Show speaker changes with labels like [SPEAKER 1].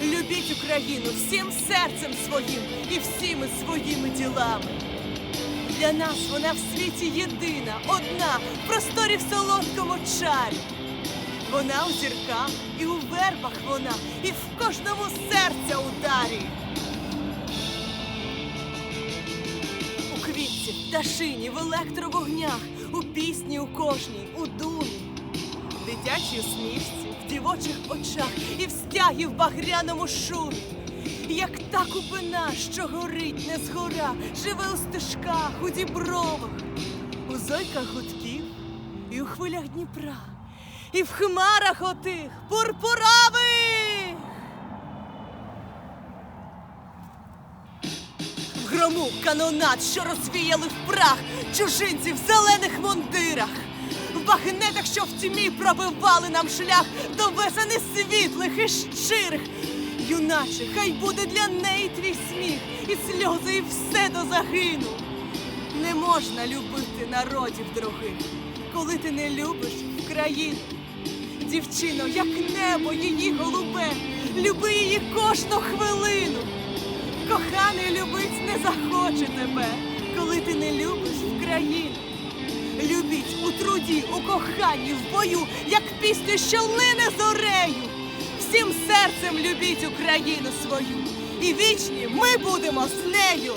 [SPEAKER 1] Любіть Україну всім серцем своїм і всіми своїми ділами. Для нас вона в світі єдина, одна, в просторі в солодкому чарі. Вона у зірках і у вербах вона, і в кожному серця ударі. У квітці, в пташині, в електровогнях, у пісні у кожній, у думі, дитячій усмішці, в дівочих очах і в стягі в багряному шумі. Як та купина, що горить не згора, живе у стежках, у дібровах, у зойках гудків і у хвилях Дніпра, і в хмарах отих пурпуравих. В грому канонат, що розвіяли в прах чужинці в зелених мундирах, багнетах, що в тьмі пробивали нам шлях до весени світлих і щирих. Юначе, хай буде для неї твій сміх, і сльози, і все до загину. Не можна любити народів других, коли ти не любиш країну. Дівчино, як небо її голубе, люби її кожну хвилину. Коханий любить не захоче тебе, труді, у коханні, в бою, як пісню, що лине зорею. Всім серцем любіть Україну свою, і вічні ми будемо з нею.